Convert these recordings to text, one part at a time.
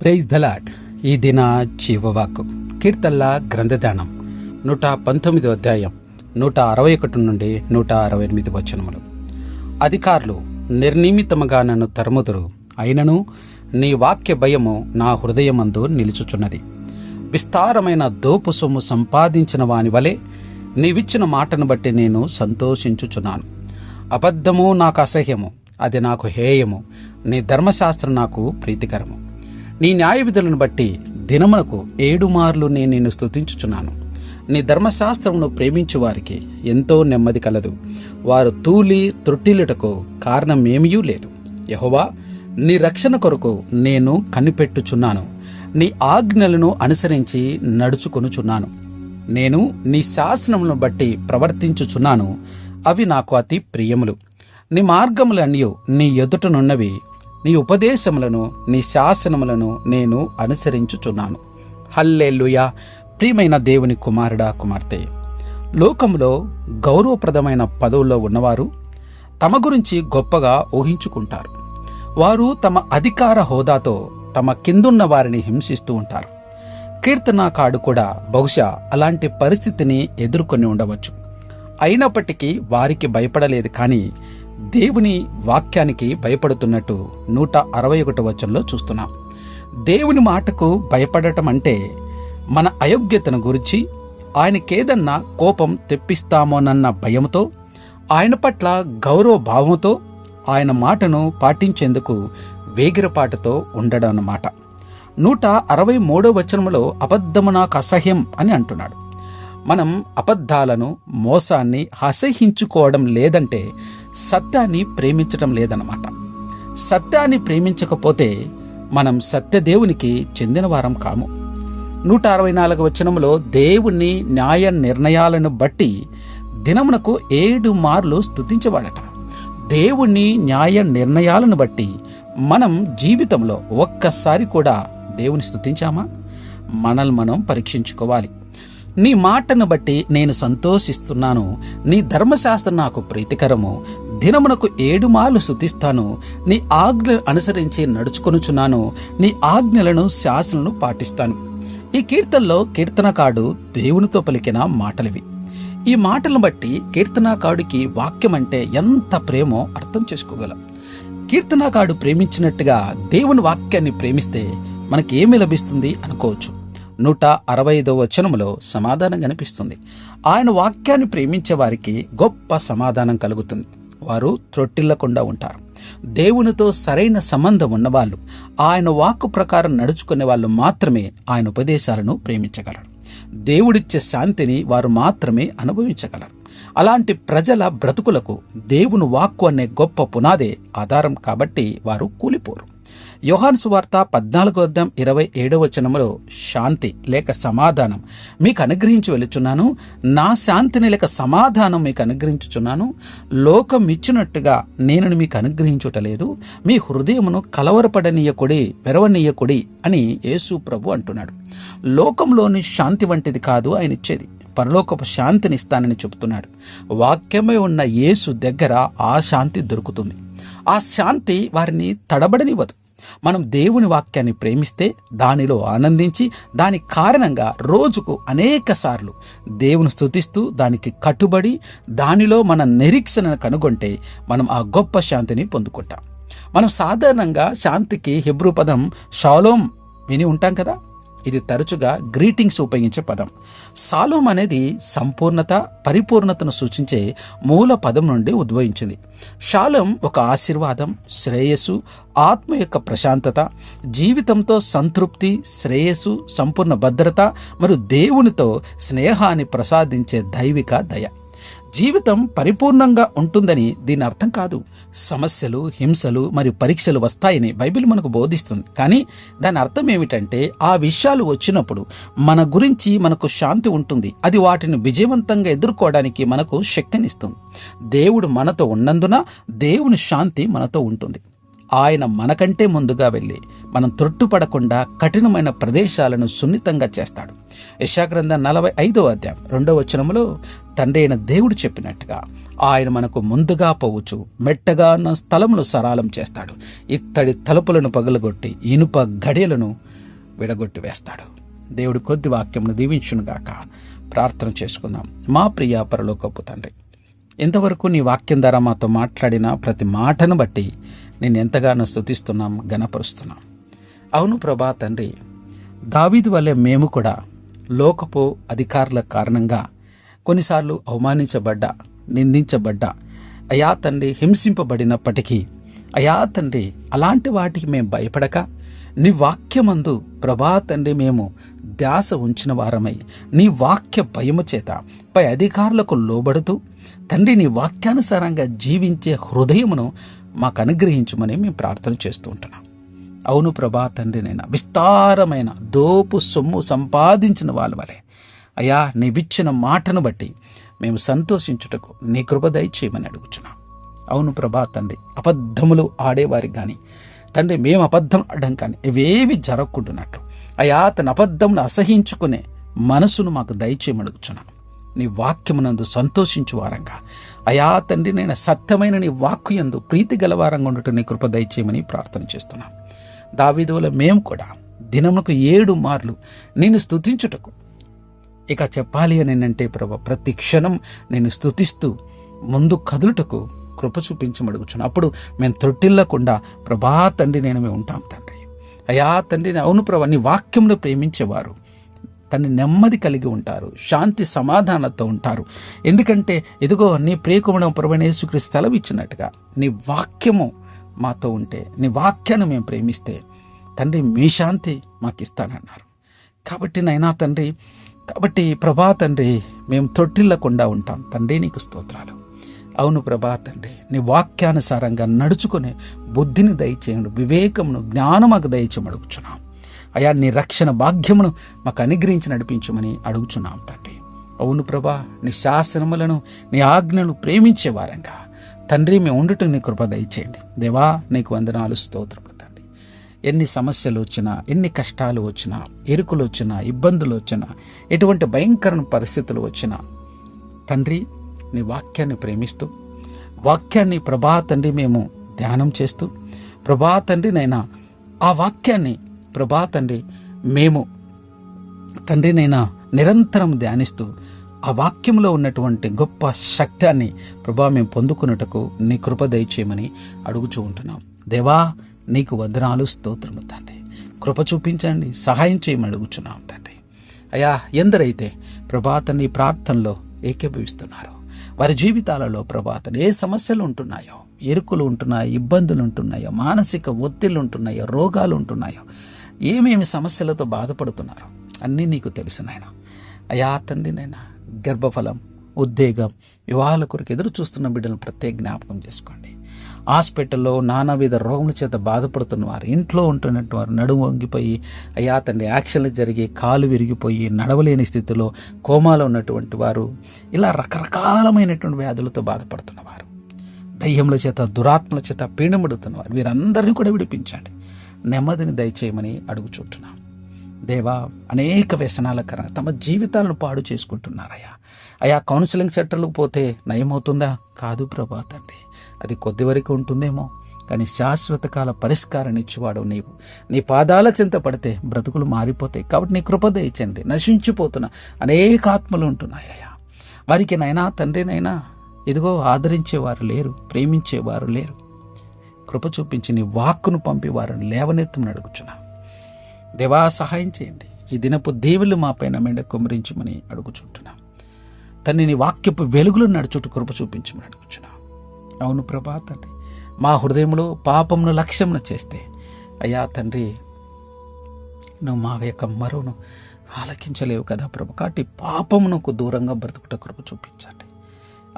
Praise దలాట్ ఈ దిన జీవవాక్కు. కీర్తల్ల గ్రంథదానం నూట పంతొమ్మిదో అధ్యాయం నూట అరవై ఒకటి నుండి నూట అరవై ఎనిమిది వచనములు. అధికారులు నిర్నిమితముగా నన్ను తరుముదురు అయినను నీ వాక్య భయము నా హృదయమందు నిలుచుచున్నది. విస్తారమైన దోపు సొమ్ము సంపాదించిన వాని వలె నీవిచ్చిన మాటను బట్టి నేను సంతోషించుచున్నాను. అబద్ధము నాకు అసహ్యము అది నాకు హేయము నీ ధర్మశాస్త్రం నాకు ప్రీతికరము. నీ న్యాయ విధులను బట్టి దినమునకు ఏడు మార్లు నేను నిన్ను స్తుతించుచున్నాను. నీ ధర్మశాస్త్రమును ప్రేమించు వారికి ఎంతో నెమ్మది కలదు. వారు తూలి త్రొట్టిలుటకు కారణమేమీ లేదు. యహోవా నీ రక్షణ కొరకు నేను కనిపెట్టుచున్నాను. నీ ఆజ్ఞలను అనుసరించి నడుచుకొనుచున్నాను. నేను నీ శాసనములను బట్టి ప్రవర్తించుచున్నాను. అవి నాకు అతి ప్రియములు. నీ మార్గములన్నీ నీ ఎదుటనున్నవి నీ ఉపదేశములను నీ శాసనములను నేను అనుసరించుచున్నాను. హల్లెల్లుయా ప్రియమైన దేవుని కుమారుడా కుమార్తె! లోకంలో గౌరవప్రదమైన పదవుల్లో ఉన్నవారు తమ గురించి గొప్పగా ఊహించుకుంటారు. వారు తమ అధికార హోదాతో తమ కిందున్న వారిని హింసిస్తూ ఉంటారు. కీర్తనాకాడు కూడా బహుశా అలాంటి పరిస్థితిని ఎదుర్కొని ఉండవచ్చు. అయినప్పటికీ వారికి భయపడలేదు కానీ దేవుని వాక్యానికి భయపడుతున్నట్టు నూట అరవై ఒకటి వచనంలో చూస్తున్నాం. దేవుని మాటకు భయపడటం అంటే మన అయోగ్యతను గురించి ఆయనకేదన్నా కోపం తెప్పిస్తామోనన్న భయంతో ఆయన పట్ల గౌరవ భావంతో ఆయన మాటను పాటించేందుకు వేగిరపాటుతో ఉండడం అన్నమాట నూట అరవై మూడో వచనములో అబద్ధము నాకు అసహ్యం అని అంటున్నాడు. మనం అబద్ధాలను మోసాన్ని అసహించుకోవడం లేదంటే సత్యాన్ని ప్రేమించటం లేదన్నమాట. సత్యాన్ని ప్రేమించకపోతే మనం సత్యదేవునికి చెందిన వారం కాము. నూట అరవై నాలుగు వచనంలో దేవుణ్ణి న్యాయ నిర్ణయాలను బట్టి దినమునకు ఏడు మార్లు స్తుతించవాడట. దేవుణ్ణి న్యాయ నిర్ణయాలను బట్టి మనం జీవితంలో ఒక్కసారి కూడా దేవుని స్థుతించామా మనల్ని మనం పరీక్షించుకోవాలి. నీ మాటను బట్టి నేను సంతోషిస్తున్నాను. నీ ధర్మశాస్త్రం నాకు ప్రీతికరము. దినమునకు ఏడు మార్లు శుతిస్తాను నీ ఆజ్ఞ అనుసరించి నడుచుకొనుచున్నాను. నీ ఆజ్ఞలను శాసనలను పాటిస్తాను. ఈ కీర్తనలో కీర్తనకాడు దేవునితో పలికిన మాటలివి. ఈ మాటలను బట్టి కీర్తనాకాడుకి వాక్యం అంటే ఎంత ప్రేమో అర్థం చేసుకోగలం. కీర్తనకాడు ప్రేమించినట్టుగా దేవుని వాక్యాన్ని ప్రేమిస్తే మనకి ఏమి లభిస్తుంది అనుకోవచ్చు. నూట అరవై ఐదో వచనములో సమాధానం కనిపిస్తుంది. ఆయన వాక్యాన్ని ప్రేమించే వారికి గొప్ప సమాధానం కలుగుతుంది. వారు త్రొట్టిల్లకుండా ఉంటారు. దేవునితో సరైన సంబంధం ఉన్నవాళ్ళు ఆయన వాక్కు ప్రకారం నడుచుకునే వాళ్ళు మాత్రమే ఆయన ఉపదేశాలను ప్రేమించగలరు. దేవుడిచ్చే శాంతిని వారు మాత్రమే అనుభవించగలరు. అలాంటి ప్రజల బ్రతుకులకు దేవుని వాక్కు అనే గొప్ప పునాదే ఆధారం కాబట్టి వారు కూలిపోరు. యోహాను సువార్త పద్నాలుగో అద్దం ఇరవై ఏడవ చనములో శాంతి లేక సమాధానం మీకు అనుగ్రహించి వెళుచున్నాను. నా శాంతిని లేక సమాధానం మీకు అనుగ్రహించుచున్నాను. లోకం ఇచ్చినట్టుగా నేను మీకు అనుగ్రహించుటలేదు మీ హృదయమును కలవరపడనీయకుడి వెరవనీయకుడి అని యేసు ప్రభు అంటున్నాడు. లోకంలోని శాంతి వంటిది కాదు ఆయన ఇచ్చేది. పరలోకపు శాంతినిస్తానని చెబుతున్నాడు. వాక్యమై ఉన్న యేసు దగ్గర ఆ శాంతి దొరుకుతుంది. ఆ శాంతి వారిని తడబడనివ్వదు. మనం దేవుని వాక్యాన్ని ప్రేమిస్తే దానిలో ఆనందించి దాని కారణంగా రోజుకు అనేక సార్లు దేవుని స్తుతిస్తూ దానికి కట్టుబడి దానిలో మన నిరీక్షణను కనుగొంటే మనం ఆ గొప్ప శాంతిని పొందుకుంటాం. మనం సాధారణంగా శాంతికి హెబ్రూ పదం షాలోం విని ఉంటాం కదా? ఇది తరచుగా గ్రీటింగ్స్ ఉపయోగించే పదం. సాలోం అనేది సంపూర్ణత పరిపూర్ణతను సూచించే మూల పదం నుండి ఉద్భవించింది. షాలోం ఒక ఆశీర్వాదం శ్రేయస్సు ఆత్మ యొక్క ప్రశాంతత జీవితంతో సంతృప్తి శ్రేయస్సు సంపూర్ణ భద్రత మరియు దేవునితో స్నేహాన్ని ప్రసాదించే దైవిక దయ. జీవితం పరిపూర్ణంగా ఉంటుందని దీని అర్థం కాదు. సమస్యలు హింసలు మరియు పరీక్షలు వస్తాయని బైబిల్ మనకు బోధిస్తుంది. కానీ దాని అర్థం ఏమిటంటే ఆ విషయాలు వచ్చినప్పుడు మన గురించి మనకు శాంతి ఉంటుంది. అది వాటిని విజయవంతంగా ఎదుర్కోవడానికి మనకు శక్తినిస్తుంది. దేవుడు మనతో ఉన్నందున దేవుని శాంతి మనతో ఉంటుంది. ఆయన మనకంటే ముందుగా వెళ్ళి మనం త్రొట్టుపడకుండా కఠినమైన ప్రదేశాలను సున్నితంగా చేస్తాడు. యశాగ్రంథం నలభై ఐదో అధ్యాయం రెండవ వచనంలో తండ్రి అయిన దేవుడు చెప్పినట్టుగా ఆయన మనకు ముందుగా పోవచ్చు మెట్టగా ఉన్న స్థలమును సరాలం చేస్తాడు. ఇత్తడి తలుపులను పగలగొట్టి ఇనుప గడియలను విడగొట్టి వేస్తాడు. దేవుడు కొద్ది వాక్యమును దీవించునుగాక. ప్రార్థన చేసుకుందాం. మా ప్రియ పరలోకపు తండ్రి ఇంతవరకు నీ వాక్యం ద్వారా మాతో మాట్లాడిన ప్రతి మాటను బట్టి నేను ఎంతగానో స్తుతిస్తున్నాం గణపరుస్తున్నాం. అవును ప్రభా తండ్రి దావీదు వల్లే మేము కూడా లోకపు అధికారుల కారణంగా కొన్నిసార్లు అవమానించబడ్డా నిందించబడ్డా అయా తండ్రి హింసింపబడినప్పటికీ అయా తండ్రి అలాంటి వాటికి మేము భయపడక నీ వాక్యమందు ప్రభా తండ్రి మేము ధ్యాస ఉంచిన వారమై నీ వాక్య భయము చేత పై అధికారులకు లోబడుతూ తండ్రి నీ వాక్యానుసారంగా జీవించే హృదయమును మాకు అనుగ్రహించమని మేము ప్రార్థన చేస్తూ ఉంటున్నాం. అవును ప్రభా తండ్రి నేను విస్తారమైన దోపు సొమ్ము సంపాదించిన వాళ్ళ వలె అయ్యా నీవిచ్చిన మాటను బట్టి మేము సంతోషించుటకు నీ కృప దయచేయమని అడుగుచున్నాం. అవును ప్రభా తండ్రి అబద్ధములు ఆడేవారికి కానీ తండ్రి మేము అబద్ధం అడ్డం కానీ ఇవేవి జరగకుంటున్నట్లు అయా తన అబద్ధంను అసహించుకునే మనసును మాకు దయచేయమడుగుచున్నాను నీ వాక్యమునందు సంతోషించు వారంగా. అయా తండ్రి నేను సత్యమైన నీ వాక్యందు ప్రీతి గలవారంగా ఉండటం నీ కృప దయచేయమని ప్రార్థన చేస్తున్నాను దావిదువల మేము కూడా దినముకు ఏడు మార్లు నేను స్తుతించుటకు. ఇక చెప్పాలి అని అంటే ప్రభ ప్రతి క్షణం నేను స్థుతిస్తూ ముందు కదులుటకు కృప చూపించమడుగుచున్నాను అప్పుడు మేము తొట్టిల్లకుండా ప్రభా తండ్రి నేను మేము ఉంటాం తండ్రి. అయా తండ్రి అవును ప్రభా నీ వాక్యంలో ప్రేమించేవారు. తన్ని నెమ్మది కలిగి ఉంటారు శాంతి సమాధానంతో ఉంటారు. ఎందుకంటే ఇదిగో నీ ప్రియకుమడం ప్రభనేసుక్రీస్తు స్థలం ఇచ్చినట్టుగా నీ వాక్యము మాతో ఉంటే నీ వాక్యాన్ని మేము ప్రేమిస్తే తండ్రి మీ శాంతి మాకు ఇస్తానన్నారు కాబట్టి నైనా తండ్రి కాబట్టి ప్రభా తండ్రి మేము తొట్టిల్లకుండా ఉంటాం. తండ్రి నీకు స్తోత్రాలు. అవును ప్రభా తండ్రి నీ వాక్యానుసారంగా నడుచుకునే బుద్ధిని దయచేయండి వివేకమును జ్ఞానం మాకు దయచేయమని అడుగుచున్నాం. అయా నీ రక్షణ భాగ్యమును మాకు అనుగ్రహించి నడిపించమని అడుగుచున్నాం తండ్రి. అవును ప్రభా నీ శాసనములను నీ ఆజ్ఞను ప్రేమించే వారంగా. తండ్రి మేము ఉండటం నీ కృప దయచేయండి. దేవా నీకు వందనాలు స్తోత్రములు తండ్రి. ఎన్ని సమస్యలు వచ్చినా ఎన్ని కష్టాలు వచ్చినా ఎరుకులు వచ్చినా ఇబ్బందులు వచ్చినా ఎటువంటి భయంకర పరిస్థితులు వచ్చినా తండ్రి నీ వాక్యాన్ని ప్రేమిస్తూ వాక్యాన్ని ప్రభా తండ్రి మేము ధ్యానం చేస్తూ ప్రభా తండ్రి నైనా ఆ వాక్యాన్ని ప్రభా తండ్రి మేము తండ్రి నైనా నిరంతరం ధ్యానిస్తూ ఆ వాక్యంలో ఉన్నటువంటి గొప్ప శక్తాన్ని ప్రభా మేము పొందుకున్నటకు నీ కృప దయచేయమని అడుగుచూ ఉంటున్నాం. దేవా నీకు వందనాలు స్తోత్రము తండ్రి. కృప చూపించండి సహాయం చేయమని అడుగుచున్నాం తండ్రి. అయా ఎందరైతే ప్రభాతని ప్రార్థనలో ఏకీభవిస్తున్నారు వారి జీవితాలలో ప్రభాతం ఏ సమస్యలు ఉంటున్నాయో ఎరుకులు ఉంటున్నాయో ఇబ్బందులు ఉంటున్నాయో మానసిక ఒత్తిళ్ళు ఉంటున్నాయో రోగాలు ఉంటున్నాయో ఏమేమి సమస్యలతో బాధపడుతున్నారో అన్నీ నీకు తెలుసు నాయన. అయా తండ్రి నైనా గర్భఫలం ఉద్వేగం వివాహాల కొరకు ఎదురు చూస్తున్న బిడ్డలను ప్రత్యేక జ్ఞాపకం చేసుకోండి. హాస్పిటల్లో నానావిధ రోగముల చేత బాధపడుతున్న వారు ఇంట్లో ఉంటున్నట్టు వారు నడుము వంగిపోయి అయ్యా తండ్రి యాక్సిడెంట్ జరిగి కాలు విరిగిపోయి నడవలేని స్థితిలో కోమాలో ఉన్నటువంటి వారు ఇలా రకరకాలమైనటువంటి వ్యాధులతో బాధపడుతున్నవారు దయ్యముల చేత దురాత్మల చేత పీడముడుతున్నవారు వీరందరినీ కూడా విడిపించండి. నెమ్మదిని దయచేయమని అడుగుచుంటున్నాం. దేవా అనేక వ్యసనాల కారణంగా తమ జీవితాలను పాడు చేసుకుంటున్నారయ్యా. అయా కౌన్సిలింగ్ సెంటర్లకు పోతే నయమవుతుందా? కాదు ప్రభా తండ్రి. అది కొద్ది వరకు ఉంటుందేమో కానీ శాశ్వతకాల పరిష్కారాన్ని ఇచ్చేవాడు నీవు. నీ పాదాల చింత పడితే బ్రతుకులు మారిపోతాయి కాబట్టి నీ కృప దయచండి నశించిపోతున్న అనేక ఆత్మలు ఉంటున్నాయ్యా వారికి నైనా తండ్రినైనా ఇదిగో ఆదరించేవారు లేరు ప్రేమించేవారు లేరు. కృప చూపించి నీ వాక్కును పంపి వారిని లేవనెత్తమని అడుగుచున్నాను దేవా సహాయం చేయండి. ఈ దినపు దేవుళ్ళు మా పైన మెండ కుమరించమని అడుగుచుంటున్నాం. తన్ని నీ వాక్యపు వెలుగులు నడుచుట కృప చూపించమని అడుగుచున్నాం. అవును ప్రభా తండ్రి మా హృదయంలో పాపమును లక్ష్యమును చేస్తే అయ్యా తండ్రి నువ్వు మా యొక్క మరువును ఆలకించలేవు కదా ప్రభు. కాబట్టి పాపమునకు దూరంగా బ్రతుకుట కృప చూపించండి.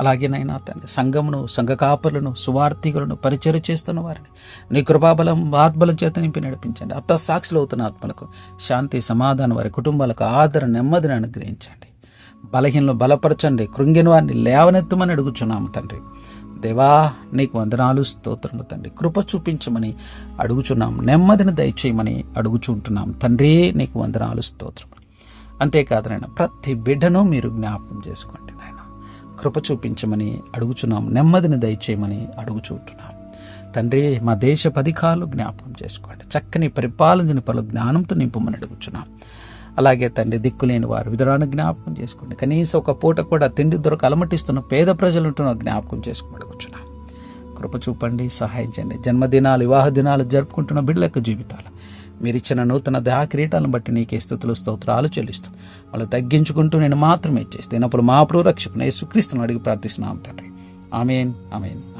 అలాగేనైనా తండ్రి సంఘమును సంఘ కాపులను సువార్థికులను పరిచయం చేస్తున్న వారిని. నీ కృపాబలం ఆత్మలం చేత నింపి నడిపించండి. అత్త సాక్షులు అవుతున్న ఆత్మలకు శాంతి సమాధానం వారి కుటుంబాలకు ఆదర నెమ్మదిని అనుగ్రహించండి. బలహీనలు బలపరచండి. కృంగిన వారిని లేవనెత్తమని అడుగుచున్నాము తండ్రి. దేవా నీకు వందనాలు స్తోత్రములు తండ్రి. కృప చూపించమని అడుగుచున్నాం నెమ్మదిని దయచేయమని అడుగుచుంటున్నాం తండ్రి నీకు వందనాలు స్తోత్రములు. అంతేకాదు నాయన ప్రతి బిడ్డను మీరు జ్ఞాపకం చేసుకోండి. కృప చూపించమని అడుగుచున్నాం నెమ్మదిని దయచేయమని అడుగుచుంటున్నాం తండ్రి మా దేశ పథకాలు జ్ఞాపకం చేసుకోండి. చక్కని పరిపాలించిన పలు జ్ఞానంతో నింపమని అడుగుచున్నాం అలాగే తండ్రి దిక్కులేని వారు విధురాన్ని జ్ఞాపకం చేసుకోండి. కనీసం ఒక పూట కూడా తిండి దొరక అలమటిస్తున్న పేద ప్రజలు ఉంటున్న జ్ఞాపకం చేసుకోమని అడుగుచున్నాం కృప చూపండి సహాయం చేయండి. జన్మదినాలు వివాహ దినాలు జరుపుకుంటున్న బిడ్డల యొక్క జీవితాలు. మీరు ఇచ్చిన నూతన దయా కిరీటాలను బట్టి నీకే స్థుతులు స్తోత్రాలు చెల్లిస్తాను వాళ్ళు తగ్గించుకుంటూ నేను మాత్రమే చేస్తే అప్పుడు మా ప్రభు రక్షకుని యేసుక్రీస్తుని అడిగి ప్రార్థిస్తున్నాం తండ్రి. Amen amen